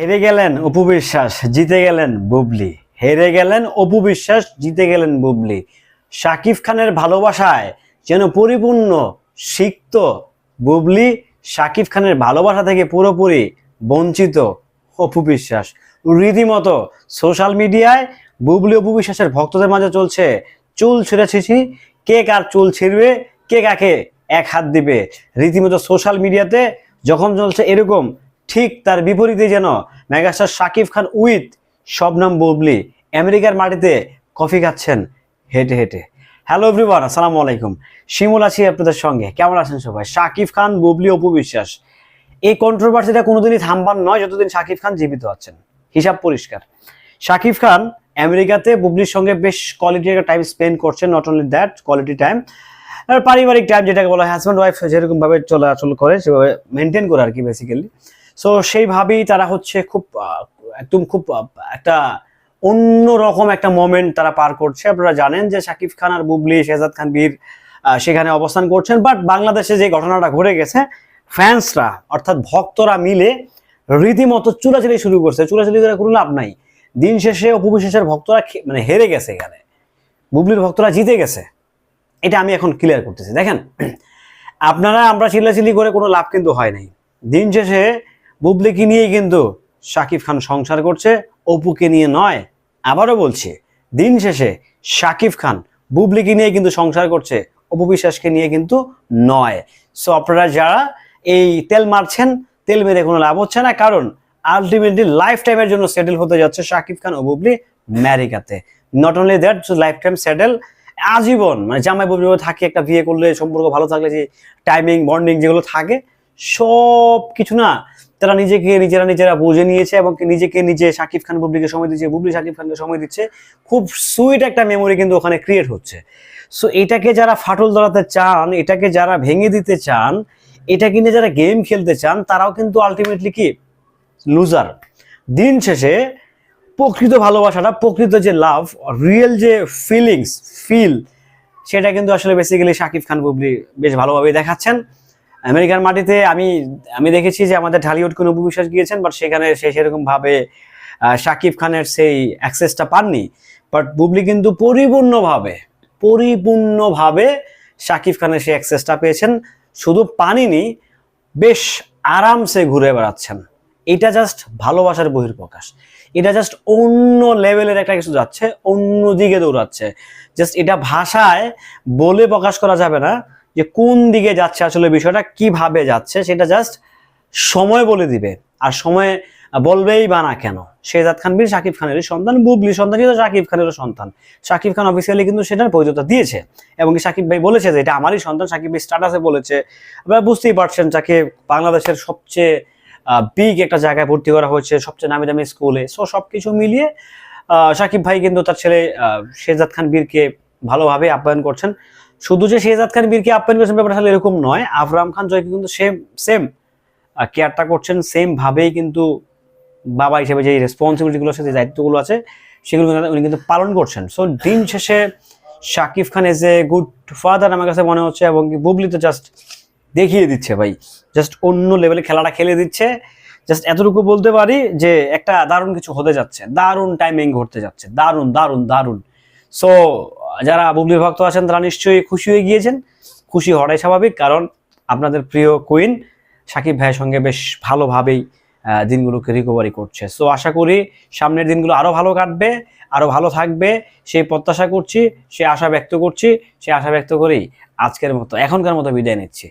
হেরে গেলেন অপু বিশ্বাস, জিতে গেলেন বুবলি। হেরে গেলেন অপু বিশ্বাস, জিতে গেলেন বুবলি। শাকিব খানের ভালোবাসায় যেন পরিপূর্ণ, সিক্ত বুবলি, শাকিব খানের ভালোবাসা থেকে পুরোপুরি বঞ্চিত অপু বিশ্বাস। রীতিমতো সোশ্যাল মিডিয়ায় বুবলি অপু বিশ্বাসের ভক্তদের মাঝে চলছে চুল ছিঁড়েছিছি কে কার চুল ছিঁড়বে, কে কাকে এক হাত দিবে। রীতিমতো সোশ্যাল মিডিয়াতে যখন চলছে এরকম ঠিক তার বিপরীতে যেন মেগাস্টার শাকিব খান উইথ শবনম বুবলি আমেরিকার মাটিতে কফি খাচ্ছেন হেঁটে হেঁটে। হ্যালো এভরিওয়ান, আসসালামু আলাইকুম। শিমুল আছি আপনাদের সঙ্গে। কেমন আছেন সবাই? শাকিব খান, বুবলি, অপু বিশ্বাস। এই কন্ট্রোভার্সিটা কোনোদিনই থামবার নয়, যতদিন শাকিব খান জীবিত আছেন। হিসাব পরিষ্কার। শাকিব খান আমেরিকাতে বুবলির সঙ্গে বেশ কোয়ালিটি একটা টাইম স্পেন্ড করছেন not only that quality time পারিবারিক টাইম যেটাকে বলা হয় হাজব্যান্ড ওয়াইফ যেরকম ভাবে চলাচল করে, সেভাবে মেনটেন করে আর কি বেসিক্যালি সো সেইভাবেই তারা হচ্ছে খুব একদম খুব একটা অন্য রকম একটা মোমেন্ট তারা পার করছে। আপনারা জানেন যে শাকিব খান আর বুবলি, শেহজাদ খান, বীর সেখানে অবস্থান করছেন। বাট বাংলাদেশে যে ঘটনাটা ঘটে গেছে ফ্যান্সরা অর্থাৎ ভক্তরা মিলে রীতিমতো চুলাচুলি শুরু করছে। চুলাচুলি করে কোনো লাভ নাই। দিন শেষে অপবিশ্বাসের ভক্তরা মানে হেরে গেছে এখানে। বুবলির ভক্তরা জিতে গেছে। এটা আমি এখন ক্লিয়ার করতেছি। দেখেন, আপনারা আমরা চিল্লাচিল্লি করে কোনো লাভ কিন্তু হয় নাই। দিন শেষে বুবলিকে নিয়েই কিন্তু শাকিব খান সংসার করছে, অপুকে নিয়ে নয়, আবারও বলছি, দিন শেষে শাকিব খান বুবলিকে নিয়ে কিন্তু সংসার করছে, অপু বিশ্বাসকে নিয়ে কিন্তু নয়। সো আপনারা যারা এই তেল মারছেন, তেল মেরে কোনো লাভ হচ্ছে না, কারণ আলটিমেটলি লাইফ টাইমের জন্য সেটেল হতে যাচ্ছে শাকিব খান ও বুবলি আমেরিকাতে not only that life time settle আজীবন মানে জামাই যেভাবে থাকে, একটা বিয়ে করলে সম্পর্ক ভালো থাকলে যে টাইমিং বন্ডিং যেগুলো থাকে সব কিছু না তারা নিজেকে নিজেরা নিজেরা বুঝে নিয়েছে এবং নিজেকে নিজে শাকিব খান বুবলিকে সময় দিচ্ছে, বুবলি শাকিব খানকে সময় দিচ্ছে। খুব সুইট একটা মেমোরি কিন্তু ওখানে ক্রিয়েট হচ্ছে। সো এটাকে যারা ফাটল ধরাতে চান, এটাকে যারা ভেঙে দিতে চান, এটা কিনে যারা গেম খেলতে চান, তারাও কিন্তু আলটিমেটলি কি? লুজার দিন শেষে প্রকৃত ভালোবাসাটা, প্রকৃত যে লাভ রিয়েল যে ফিলিংস ফিল সেটা কিন্তু আসলে বেসিক্যালি শাকিব খান, বুবলি বেশ ভালোভাবে দেখাচ্ছেন। আমেরিকার মাটিতে আমি আমি দেখেছি যে আমাদের ঢালিউড কোনো বিশ্বাস গিয়েছেন বাট সেখানে সে সেরকম ভাবে শাকিব খানের সেই অ্যাক্সেসটা পাননি। বাট বুবলি কিন্তু পরিপূর্ণভাবে পরিপূর্ণভাবে শাকিব খানের সেই অ্যাক্সেসটা পেয়েছেন। শুধু পানিনি, বেশ আরামসে ঘুরে বেড়াচ্ছেন। এটা জাস্ট ভালোবাসার বহির্প্রকাশ এটা জাস্ট অন্য লেভেলের একটা কিছু যাচ্ছে, অন্য দিকে দৌড়াচ্ছে। জাস্ট এটা ভাষায় বলে প্রকাশ করা যাবে না। যে কোন দিকে যাচ্ছে আসলে বিষয়টা কীভাবে যাচ্ছে সেটা জাস্ট সময় বলে দিবে। আর সময় বলবেই বা না কেন? শেহজাদ খান বীর শাকিব খানেরই সন্তান বুবলি সন্তান কিন্তু শাকিব খানেরও সন্তান। শাকিব খান অফিসিয়ালি কিন্তু সেটার বৈধতা দিয়েছে। এবং শাকিব ভাই বলেছে যে এটা আমারই সন্তান শাকিব ভাই স্ট্যাটাসে বলেছে। আপনারা বুঝতেই পারছেন যাকে বাংলাদেশের সবচেয়ে বিগ একটা জায়গায় ভর্তি করা হয়েছে সবচেয়ে নামি দামি স্কুলে সো সবকিছু মিলিয়ে আহ, শাকিব ভাই কিন্তু তার ছেলে শেহজাদ খান বীরকে ভালোভাবে আপ্যায়ন করছেন। শুধু যে শেহজাদ খান বীরকে আপ্যায়ন করছেন ব্যাপারটা আসলে এরকম নয়, আফরাম খান, জয়কে কিন্তু সেম সেম কেয়ারটা করছেন সেম ভাবেই কিন্তু বাবা হিসেবে যে রেসপন্সিবিলিটিগুলো আছে, যে দায়িত্বগুলো আছে, সেগুলো উনি কিন্তু পালন করছেন। সো দিন শেষে Shakib Khan as a good father আমার কাছে মনে হচ্ছে এবং বুবলি তো জাস্ট দেখিয়ে দিচ্ছে ভাই। জাস্ট অন্য লেভেলে খেলাটা খেলে দিচ্ছে। জাস্ট এতটুকু বলতে পারি যে একটা দারুণ কিছু হতে যাচ্ছে। দারুণ টাইমিং ঘটতে যাচ্ছে। দারুণ দারুণ দারুণ। সো যারা বুবলি ভক্ত আছেন, তারা নিশ্চয়ই খুশি হয়ে গিয়েছেন। খুশি হওয়াটাই স্বাভাবিক, কারণ আপনাদের প্রিয় কুইন সাকিব ভাইয়ের সঙ্গে বেশ ভালোভাবেই দিনগুলোকে রিকভারি করছে। সো আশা করি সামনের দিনগুলো আরও ভালো কাটবে আরও ভালো থাকবে। সেই প্রত্যাশা করছি, সে আশা ব্যক্ত করছি, সে আশা ব্যক্ত করেই আজকের মতো, এখনকার মতো বিদায় নিচ্ছি।